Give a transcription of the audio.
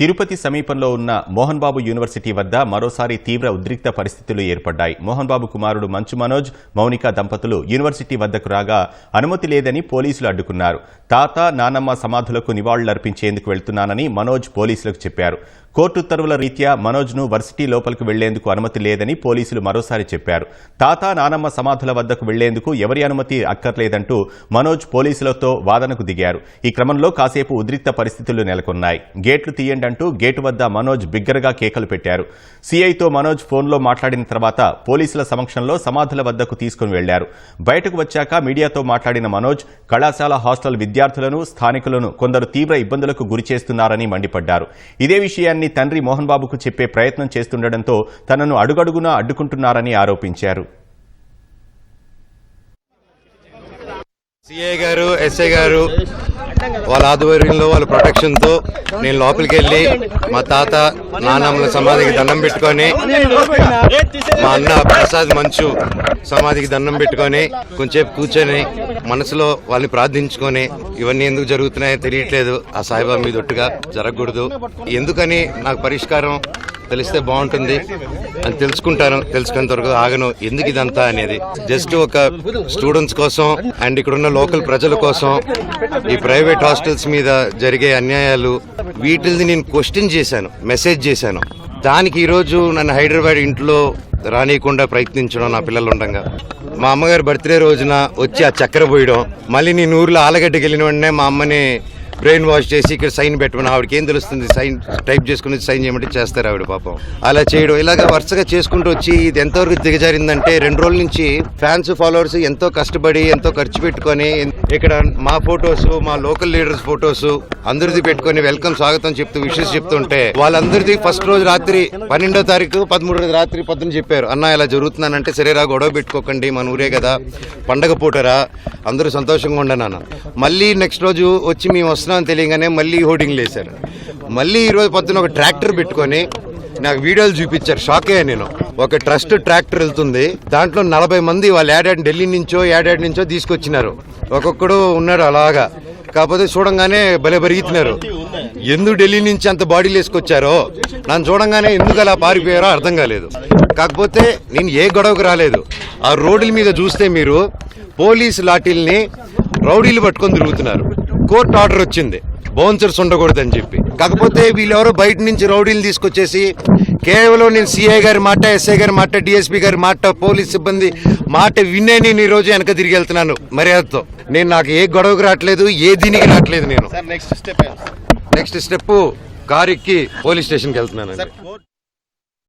తిరుపతి సమీపంలో ఉన్న మోహన్ బాబు యూనివర్సిటీ వద్ద మరోసారి తీవ్ర ఉద్రిక్త పరిస్థితులు ఏర్పడ్డాయి. మోహన్ బాబు కుమారుడు మంచు మనోజ్ మౌనిక దంపతులు యూనివర్సిటీ వద్దకు రాగా అనుమతి లేదని పోలీసులు అడ్డుకున్నారు. తాత నానమ్మ సమాధులకు నివాళులర్పించేందుకు వెళ్తున్నానని మనోజ్ పోలీసులకు చెప్పారు. కోర్టు ఉత్తర్వుల రీత్యా మనోజ్ను వర్సిటీ లోపలికి వెళ్ళేందుకు అనుమతి లేదని పోలీసులు మరోసారి చెప్పారు. తాత నానమ్మ సమాధుల వద్దకు వెళ్ళేందుకు ఎవరి అనుమతి అక్కర్లేదంటూ మనోజ్ పోలీసులతో వాదనకు దిగారు. ఈ క్రమంలో కాసేపు ఉద్రిక్త పరిస్థితులు నెలకొన్నాయి. గేట్లు తీయండి అంటూ గేటు వద్ద మనోజ్ బిగ్గరగా కేకలు పెట్టారు. సీఐతో మనోజ్ ఫోన్లో మాట్లాడిన తర్వాత పోలీసుల సమక్షంలో సమాధుల వద్దకు తీసుకుని వెళ్ళారు. బయటకు వచ్చాక మీడియాతో మాట్లాడిన మనోజ్ కళాశాల హాస్టల్ విద్యార్థులను స్థానికులను కొందరు తీవ్ర ఇబ్బందులకు గురి చేస్తున్నారని మండిపడ్డారు. ఇదే విషయాన్ని తండ్రి మోహన్ బాబుకు చెప్పే ప్రయత్నం చేస్తుండటంతో తనను అడుగడుగునా అడ్డుకుంటున్నారని ఆరోపించారు. సిఐ గారు ఎస్ఏ గారు వాళ్ళ ఆధ్వర్యంలో వాళ్ళ ప్రొటెక్షన్తో నేను లోపలికి వెళ్ళి మా తాత నాన్నమ్మల సమాధికి దండం పెట్టుకొని మా అన్న ప్రసాద్ మంచు సమాధికి దండం పెట్టుకొని కొంచెంసేపు కూర్చొని మనసులో వాళ్ళని ప్రార్థించుకొని ఇవన్నీ ఎందుకు జరుగుతున్నాయో తెలియట్లేదు. ఆ సాయిబాబా మీద ఒట్టుగా జరగకూడదు. ఎందుకని నాకు పరిష్కారం తెలిస్తే బాగుంటుంది. అని తెలుసుకుంటాను తెలుసుకునేంత వరకు ఆగను. ఎందుకు ఇదంతా అనేది? జస్ట్ ఒక స్టూడెంట్స్ కోసం అండ్ ఇక్కడున్న లోకల్ ప్రజల కోసం ఈ ప్రైవేట్ హాస్టల్స్ మీద జరిగే అన్యాయాలు వీటిని నేను క్వశ్చన్ చేశాను మెసేజ్ చేశాను. దానికి ఈరోజు నన్ను హైదరాబాద్ ఇంట్లో రానియకుండా ప్రయత్నించడం నా పిల్లలు ఉండగా. మా అమ్మగారి బర్త్డే రోజున వచ్చి ఆ చక్కెర పోయడం మళ్ళీ నేను ఊర్లో ఆలగడ్డకి వెళ్ళిన వెంటనే మా అమ్మని బ్రెయిన్ వాష్ చేసి ఇక్కడ సైన్ పెట్టమని ఆవిడకి ఏం తెలుస్తుంది? సైన్ టైప్ చేసుకుని సైన్ చేయమంటే చేస్తారు ఆవిడ పాపం. అలా చేయడం ఇలాగ వరుసగా చేసుకుంటూ వచ్చి ఇది ఎంతవరకు దిగజారిందంటే రెండు రోజుల నుంచి ఫ్యాన్స్ ఫాలోవర్స్ ఎంతో కష్టపడి ఎంతో ఖర్చు పెట్టుకొని ఇక్కడ మా ఫొటోస్ మా లోకల్ లీడర్స్ ఫొటోస్ అందరిది పెట్టుకొని వెల్కమ్ స్వాగతం చెప్తూ విషెస్ చెప్తుంటే వాళ్ళందరిది ఫస్ట్ రోజు రాత్రి పన్నెండో తారీఖు పదమూడో రోజు రాత్రి పొద్దున చెప్పారు. అన్న ఇలా జరుగుతున్నానంటే సరేరా గొడవ పెట్టుకోకండి మన ఊరే కదా పండగ పూటరా అందరూ సంతోషంగా ఉండను మళ్ళీ నెక్స్ట్ రోజు వచ్చి మేము చేస్తున్నామని తెలియగానే మళ్ళీ హోర్డింగ్లు వేశారు మళ్ళీ ఈరోజు పొద్దున ఒక ట్రాక్టర్ పెట్టుకొని నాకు వీడియోలు చూపించారు. షాక్ అయ్యా నేను. ఒక ట్రస్ట్ ట్రాక్టర్ వెళ్తుంది. దాంట్లో నలభై మంది వాళ్ళు ఏడాడి ఢిల్లీ నుంచో ఏడాడి నుంచో తీసుకొచ్చినారు. ఒక్కొక్కడు ఉన్నాడు అలాగా. కాకపోతే చూడంగానే భలే బరిగితున్నారు ఎందుకు ఢిల్లీ నుంచి అంత బాడీలు వేసుకొచ్చారో? నన్ను చూడంగానే ఎందుకు అలా పారిపోయారో అర్థం కాలేదు. కాకపోతే నేను ఏ గొడవకు రాలేదు. ఆ రోడ్ల మీద చూస్తే మీరు పోలీస్ లాఠీల్ని రౌడీలు పట్టుకొని తిరుగుతున్నారు. కోర్టు ఆర్డర్ వచ్చింది. బౌన్సర్స్ ఉండకూడదని చెప్పి. కాకపోతే వీళ్ళెవరో బయట నుంచి రౌడీలు తీసుకొచ్చేసి కేవలం నేను సిఐ గారి మాట ఎస్ఐ గారి మాట డిఎస్పీ గారి మాట పోలీస్ సిబ్బంది మాట వినే నేను ఈ రోజు వెనక తిరిగి వెళ్తున్నాను మర్యాదతో. నేను నాకు ఏ గొడవకు రావట్లేదు ఏ దీనికి రావట్లేదు నేను. నెక్స్ట్ స్టెప్ కారు ఎక్కి పోలీస్ స్టేషన్కి వెళ్తున్నాను